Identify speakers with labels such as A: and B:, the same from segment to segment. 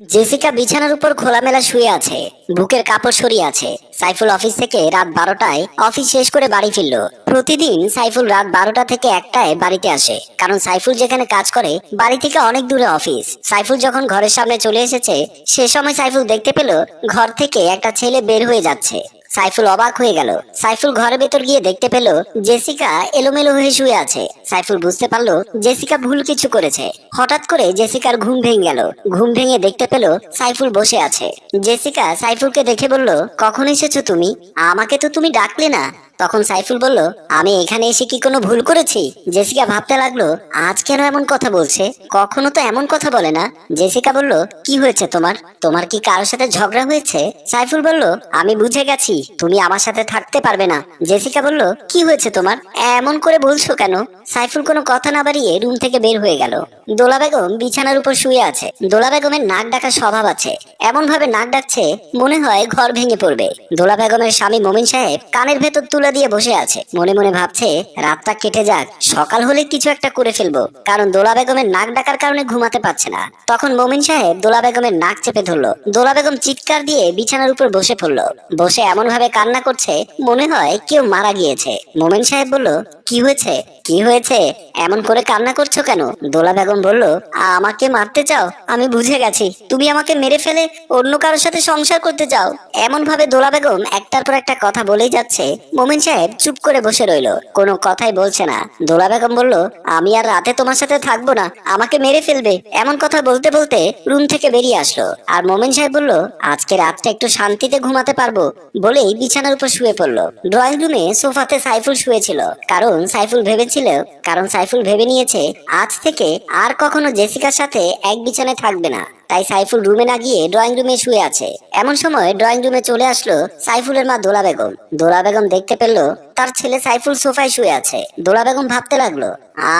A: Jessica বিছানার উপর খোলামেলা শুয়ে আছে, বুকের কাপড় সরিয়ে আছে। সাইফুল অফিস থেকে রাত বারোটায় অফিস শেষ করে বাড়ি ফিরল। প্রতিদিন সাইফুল রাত বারোটা থেকে একটায় বাড়িতে আসে, কারণ সাইফুল যেখানে কাজ করে বাড়ি থেকে অনেক দূরে অফিস। সাইফুল যখন ঘরের সামনে চলে এসেছে, সে সময় সাইফুল দেখতে পেল ঘর থেকে একটা ছেলে বের হয়ে যাচ্ছে। সাইফুল অবাক হয়ে গেল। সাইফুল ঘরের ভেতর গিয়ে দেখতে পেল জেসিকা এলোমেলো হয়ে শুয়ে আছে। সাইফুল বুঝতে পারল জেসিকা ভুল কিছু করেছে। হঠাৎ করে জেসিকার ঘুম ভেঙে গেল। ঘুম ভেঙে দেখতে পেল সাইফুল বসে আছে। জেসিকা সাইফুলকে দেখে বলল, কখন এসেছ তুমি? আমাকে তো তুমি ডাকলে না। তখন সাইফুল বলল, আমি এখানে এসে কি কোনো ভুল করেছি? জেসিকা ভাবতে লাগল, আজ কেন এমন কথা বলছে? কখনো তো এমন কথা বলে না। জেসিকা বলল, কি হয়েছে তোমার? তোমার কি কারোর সাথে ঝগড়া হয়েছে? সাইফুল বলল, আমি বুঝে গেছি, তুমি আমার সাথে থাকতে পারবে না। জেসিকা বলল, কি হয়েছে তোমার? এমন করে বলছো কেন? সাইফুল কোনো কথা না বাড়িয়ে রুম থেকে বের হয়ে গেল। দোলা বেগম বিছানার উপর শুয়ে আছে। দোলা বেগমের নাক ডাকার স্বভাব আছে। এমন ভাবে নাক ডাকছে মনে হয় ঘর ভেঙে পড়বে। দোলা বেগমের স্বামী মমিন সাহেব কানের ভেতর তুলে দিয়ে বসে আছে। মনে মনে ভাবছে, রাতটা কেটে যাক, সকাল হলে কিছু একটা করে ফেলব। কারণ দোলা বেগমের নাক ডাকার কারণে ঘুমাতে পারছে না। তখন মমিন সাহেব দোলা বেগমের নাক চেপে ধরলো। দোলা বেগম চিৎকার দিয়ে বিছানার উপর বসে পড়ল। বসে এমন ভাবে কান্না করছে, মনে হয় কেউ মারা গিয়েছে। মোমেন সাহেব বলল, কি হয়েছে? কি হয়েছে? এমন করে কান্না করছ কেন? দোলা বেগম বলল, আমাকে মারতে চাও? আমি বুঝে গেছি। তুমি আমাকে মেরে ফেলে অন্য কারোর সাথে সংসার করতে চাও? এমন ভাবে দোলা বেগম একটার পর একটা কথা বলেই যাচ্ছে। মোমেন সাহেব চুপ করে বসে রইল। কোনো কথাই বলছে না। দোলা বেগম বলল, আমি আর রাতে তোমার সাথে থাকব না। আমাকে মেরে ফেলবে। এমন কথা বলতে বলতে রুম থেকে বেরিয়ে আসলো। আর মোমেন সাহেব বলল, আজকে রাতটা একটু শান্তিতে ঘুমাতে পারব। বলেই বিছানার উপর শুয়ে পড়ল। ড্রয়িং রুমে সোফাতে সাইফুল শুয়েছিল। কারণ সাইফুল ভেবেছিল, কারণ সাইফুল ভেবে নিয়েছে, আজ থেকে আর কখনো জেসিকার সাথে এক বিছানায় থাকবে না। তাই সাইফুল রুমে না গিয়ে ড্রয়িং রুমে শুয়ে আছে। এমন সময় ড্রয়িং রুমে চলে আসলো সাইফুলের মা দোলা বেগম। দোলা বেগম দেখতে পেল তার ছেলে সাইফুল সোফায় শুয়ে আছে। দোলা বেগম ভাবতে লাগল,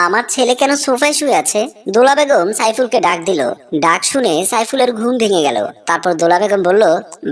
A: আমার ছেলে কেন সোফায় শুয়ে আছে? দোলা বেগম সাইফুলকে ডাক দিল। ডাক শুনে সাইফুলের ঘুম ভেঙে গেল। তারপর দোলা বেগম বলল,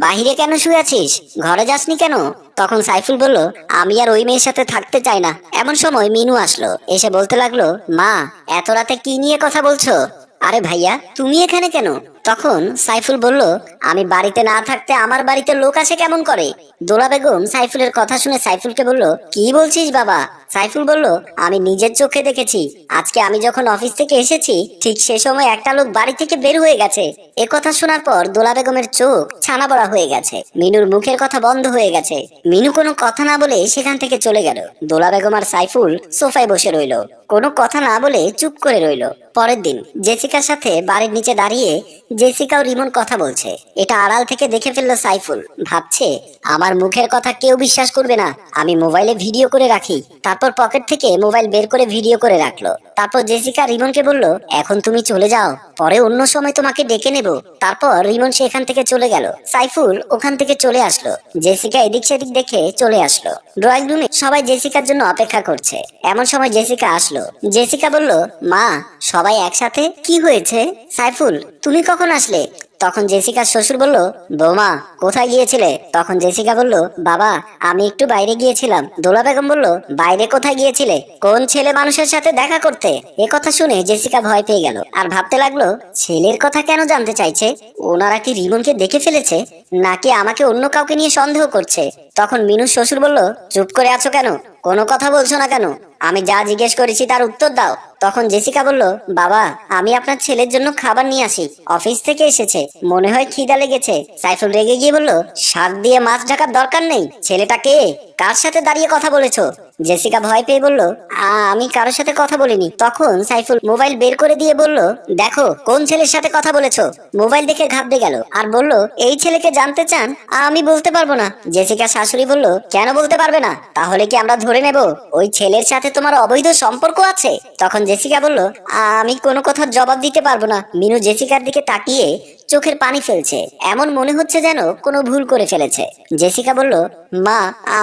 A: বাহিরে কেন শুয়ে আছিস? ঘরে যাসনি কেন? তখন সাইফুল বলল, আমি আর ওই মেয়ের সাথে থাকতে চাই না। এমন সময় মিনু আসলো। এসে বলতে লাগল, মা, এত রাতে কি নিয়ে কথা বলছো? আরে ভাইয়া, তুমি এখানে কেন? তখন সাইফুল বলল, আমি বাড়িতে না থাকতে আমার বাড়িতে লোক আসে কেমন করে? দোলা বেগম সাইফুলের কথা শুনে সাইফুলকে বলল, কি বলছিস বাবা? সাইফুল বলল, আমি নিজের চোখে দেখেছি। আজকে আমি যখন অফিস থেকে এসেছি, ঠিক সে সময় একটা লোক বাড়ি থেকে বের হয়ে গেছে। এ কথা শোনার পর দোলা বেগমের চোখ ছানা বড়া হয়ে গেছে। মিনুর মুখের কথা বন্ধ হয়ে গেছে। মিনু কোনো কথা না বলে সেখান থেকে চলে গেল। দোলা বেগম আর সাইফুল সোফায় বসে রইল। কোনো কথা না বলে চুপ করে রইল। পরের দিন জেসিকার সাথে বাড়ির নিচে দাঁড়িয়ে জেসিকা ও রিমন কথা বলছে। এটা আড়াল থেকে দেখে ফেলল সাইফুল। ভাবছে, আমার মুখের কথা কেউ বিশ্বাস করবে না। আমি মোবাইলে ভিডিও করে রাখি। তারপর পকেট থেকে মোবাইল বের করে ভিডিও করে রাখল। তারপর জেসিকা রিমনকে বলল, এখন তুমি চলে যাও। পরে অন্য সময় তোমাকে ডেকে নেব। তারপর রিমন সেখান থেকে চলে গেল। সাইফুল ওখান থেকে চলে আসলো। জেসিকা এদিক সেদিক দেখে চলে আসলো। ড্রয়িং রুমে সবাই জেসিকার জন্য অপেক্ষা করছে। এমন সময় জেসিকা আসলো। জেসিকা বলল, মা, সবাই একসাথে? কি হয়েছে? সাইফুল, তুমি কখন আসলে? তখন জেসিকার শ্বশুর বলল, বৌমা, কোথায় গিয়েছিলে? তখন জেসিকা বলল, বাবা, আমি একটু বাইরে গিয়েছিলাম। দোলা বেগম বলল, বাইরে কোথায় গিয়েছিলে? কোন ছেলে মানুষের সাথে দেখা করতে? এ কথা শুনে জেসিকা ভয় পেয়ে গেল আর ভাবতে লাগল, ছেলের কথা কেন জানতে চাইছে? ওনারা কি রিমনকে দেখে ফেলেছে? নাকি আমাকে অন্য কাউকে নিয়ে সন্দেহ করছে? তখন মিনুর শ্বশুর বলল, চুপ করে আছো কেন? কোনো কথা বলছো না কেন? আমি যা জিজ্ঞেস করেছি তার উত্তর দাও। তখন জেসিকা বলল, বাবা, আমি আপনার ছেলের জন্য খাবার নিয়ে আসি। অফিস থেকে এসেছে। মনে হয় খিদা লেগেছে। সাইফুল রেগে গিয়ে বলল, শাক দিয়ে মাছ ঢাকার দরকার নেই। ছেলেটা কে? কার সাথে দাঁড়িয়ে কথা বলেছ? জেসিকা ভয় পেয়ে বলল আমি কারোর সাথে কথা বলিনি। তখন সাইফুল মোবাইল বের করে দিয়ে বলল, দেখো, কোন ছেলের সাথে কথা বলেছ? মোবাইল দেখে ঘাবড়ে গেল আর বলল, এই ছেলেকে জানতে চান? আমি বলতে পারব না। জেসিকা শাশুড়ি বলল, কেন বলতে পারবে না? তাহলে কি আমরা ধরে নেব? ওই ছেলের সাথে তোমার অবৈধ সম্পর্ক আছে? তখন জেসিকা বলল আমি কোনো কথার জবাব দিতে পারব না। মিনু জেসিকার দিকে তাকিয়ে চোখের পানি ফেলছে। এমন মনে হচ্ছে যেন কোনো ভুল করে ফেলেছে। জেসিকা বলল, মা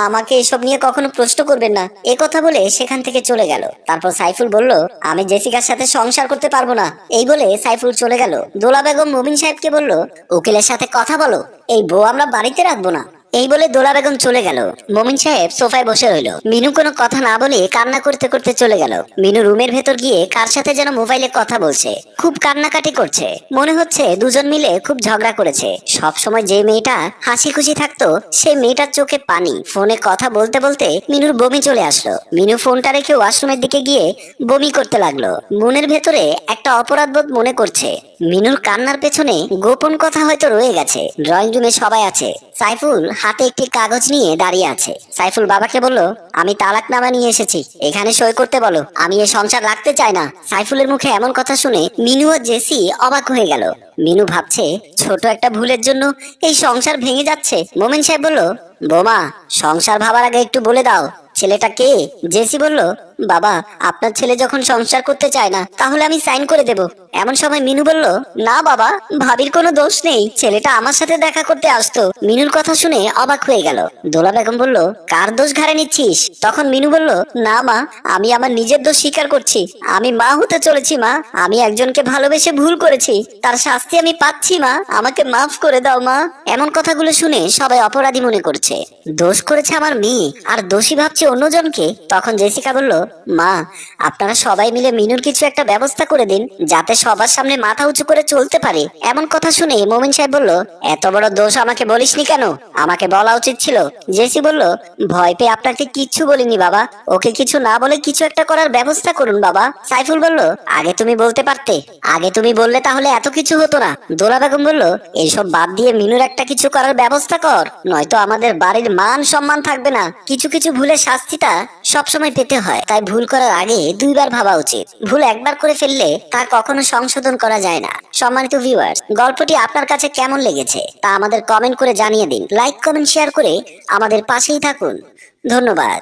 A: আমাকে এসব নিয়ে কখনো প্রশ্ন করবেন না। এ কথা বলে সেখান থেকে চলে গেল। তারপর সাইফুল বলল, আমি জেসিকার সাথে সংসার করতে পারব না। এই বলে সাইফুল চলে গেল। দোলা বেগম মুমিন সাহেবকে বলল, উকিলের সাথে কথা বলো। এই বউ আমরা বাড়িতে রাখব না। এই বলে দোলা বেগম চলে গেল। মমিন সাহেব সোফায় বসে রইল। মিনু কোনো কথা না বলে কান্না করতে করতে চলে গেল। মিনু রুমের ভেতর গিয়ে কার সাথে যেন মোবাইলে কথা বলছে। খুব কান্নাকাটি করছে। মনে হচ্ছে দুজন মিলে খুব ঝগড়া করেছে। সব সময় যে মেয়েটা হাসি খুশি থাকতো সেই মেয়েটার চোখে পানি। ফোনে কথা বলতে বলতে মিনুর বমি চলে আসলো। মিনু ফোনটা রেখে ওয়াশরুমের দিকে গিয়ে বমি করতে লাগল। মনের ভেতরে একটা অপরাধবোধ মনে করছে। মিনুর কান্নার পেছনে গোপন কথা হয়তো রয়ে গেছে। ড্রয়িং রুমে সবাই আছে। সাইফুল হাতে একটি কাগজ নিয়ে দাঁড়িয়ে আছে। সাইফুল বাবাকে বলল, আমি তালাক নামা নিয়ে এসেছি। এখানে সই করতে বলো। আমি এ সংসার রাখতে চাই না। সাইফুলের মুখে এমন কথা শুনে মিনু ও জেসি অবাক হয়ে গেল। মিনু ভাবছে, ছোট একটা ভুলের জন্য এই সংসার ভেঙে যাচ্ছে। মোমেন সাহেব বলল, বোমা, সংসার ভাবার আগে একটু বলে দাও। ছেলেটা কে? জেসি বলল, বাবা, আপনার ছেলে যখন সংসার করতে চায় না, তাহলে আমি সাইন করে দেব। এমন সময় মিনু বলল, না বাবা, ভাবির কোনো দোষ নেই, ছেলেটা আমার সাথে দেখা করতে আসতো। মিনুর কথা শুনে অবাক হয়ে গেল। দোলা বেগম বলল, কার দোষ ঘাড়ে নিচ্ছিস? তখন মিনু বলল, না মা, আমি আমার নিজের দোষ স্বীকার করছি। আমি মা হতে চলেছি মা, আমি একজনকে ভালোবেসে ভুল করেছি। তার শাস্তি আমি পাচ্ছি মা, আমাকে মাফ করে দাও মা। এমন কথাগুলো শুনে সবাই অপরাধী মনে করছে। দোষ করেছে আমার মেয়ে, আর দোষী ভাবছে অন্যজনকে? তখন জেসিকা বলল, মা, আপনারা সবাই মিলে মিনুর কিছু একটা ব্যবস্থা করে দিন, যাতে সবার সামনে মাথা উঁচু করে চলতে পারে। এমন কথা শুনে মোমিন সাহেব বলল, এত বড় দোষ আমাকে বলিসনি কেন? আমাকে বলা উচিত ছিল। জেসি বলল, ভয় পেয়ে আপনাকে কিচ্ছু বলিনি বাবা। ওকে কিছু না বলে কিছু একটা করার ব্যবস্থা করুন বাবা। সাইফুল বলল, আগে তুমি বলতে পারতে। আগে তুমি বললে তাহলে এত কিছু হতো না। দোলা বেগম বলল এইসব বাদ দিয়ে মিনুর একটা কিছু করার ব্যবস্থা কর, নয়তো আমাদের বাড়ির মান সম্মান থাকবে না। কিছু কিছু ভুলের শাস্তিটা সবসময় পেতে হয়। তাই ভুল করার আগে দুইবার ভাবা উচিত। ভুল একবার করে ফেললে তা কখনো সংশোধন করা যায় না। সম্মানিত ভিউয়ার্স গল্পটি আপনার কাছে কেমন লেগেছে তা আমাদের কমেন্ট করে জানিয়ে দিন। লাইক কমেন্ট শেয়ার করে আমাদের পাশেই থাকুন। ধন্যবাদ।